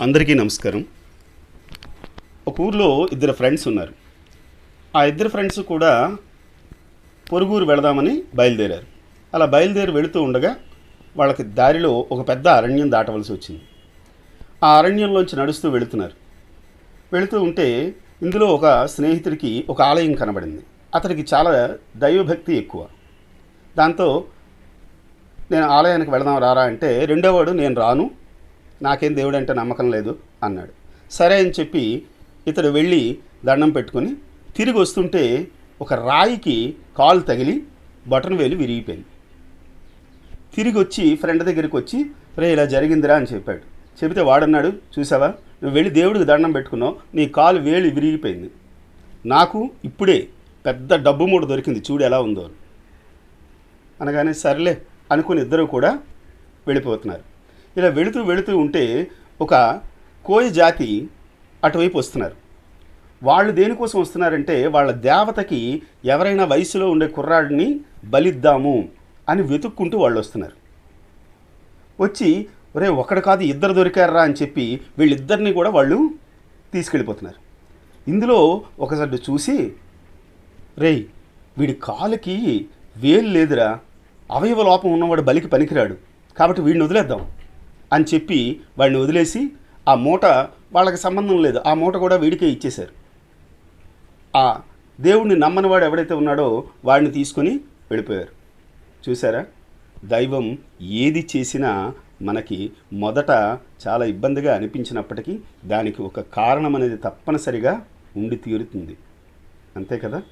అందరికీ నమస్కారం. ఒక ఊర్లో ఇద్దరు ఫ్రెండ్స్ ఉన్నారు. ఆ ఇద్దరు ఫ్రెండ్స్ కూడా పొరుగురు వెళదామని బయలుదేరారు. అలా బయలుదేరి వెళుతూ ఉండగా వాళ్ళకి దారిలో ఒక పెద్ద అరణ్యం దాటవలసి వచ్చింది. ఆ అరణ్యంలోంచి నడుస్తూ వెళుతున్నారు. వెళుతూ ఉంటే ఇందులో ఒక స్నేహితుడికి ఒక ఆలయం కనబడింది. అతడికి చాలా దైవభక్తి ఎక్కువ. దాంతో నేను ఆలయానికి వెళదాం రారా అంటే రెండోవాడు నేను రాను నాకేం దేవుడు అంటే నమ్మకం లేదు అన్నాడు. సరే అని చెప్పి ఇతడు వెళ్ళి దండం పెట్టుకొని తిరిగి వస్తుంటే ఒక రాయికి కాలు తగిలి బటన్ వేలు విరిగిపోయింది. తిరిగి వచ్చి ఫ్రెండ్ దగ్గరికి వచ్చి రే ఇలా జరిగిందిరా అని చెప్పాడు. చెబితే వాడన్నాడు చూసావా? నువ్వు వెళ్ళి దేవుడికి దండం పెట్టుకున్నావు నీ కాలు వేలు విరిగిపోయింది. నాకు ఇప్పుడే పెద్ద డబ్బు మూడు దొరికింది చూడు ఎలా ఉందో అనగానే సర్లే అనుకుని ఇద్దరు కూడా వెళ్ళిపోతున్నారు. ఇలా వెళుతూ వెళుతూ ఉంటే ఒక కోయ జాతి అటువైపు వస్తున్నారు. వాళ్ళు దేనికోసం వస్తున్నారంటే వాళ్ళ దేవతకి ఎవరైనా వయసులో ఉండే కుర్రాడిని బలిద్దాము అని వెతుక్కుంటూ వాళ్ళు వస్తున్నారు. వచ్చి ఒరే ఒకడు కాదు ఇద్దరు దొరికారా అని చెప్పి వీళ్ళిద్దరిని కూడా వాళ్ళు తీసుకెళ్ళిపోతున్నారు. ఇందులో ఒకసారి చూసి రేయ్ వీడి కాలుకి వేలు లేదురా. అవయవ లోపం ఉన్నవాడు బలికి పనికిరాడు. కాబట్టి వీడిని వదిలేద్దాం. అని చెప్పి వాడిని వదిలేసి ఆ మూట వాళ్ళకి సంబంధం లేదు. ఆ మూట కూడా వీడికే ఇచ్చేశారు. ఆ దేవుణ్ణి నమ్మని వాడు ఎవడైతే ఉన్నాడో వాడిని తీసుకొని వెళ్ళిపోయారు. చూసారా దైవం ఏది చేసినా మనకి మొదట చాలా ఇబ్బందిగా అనిపించినప్పటికీ దానికి ఒక కారణం అనేది తప్పనిసరిగా ఉండి తీరుతుంది. అంతే కదా?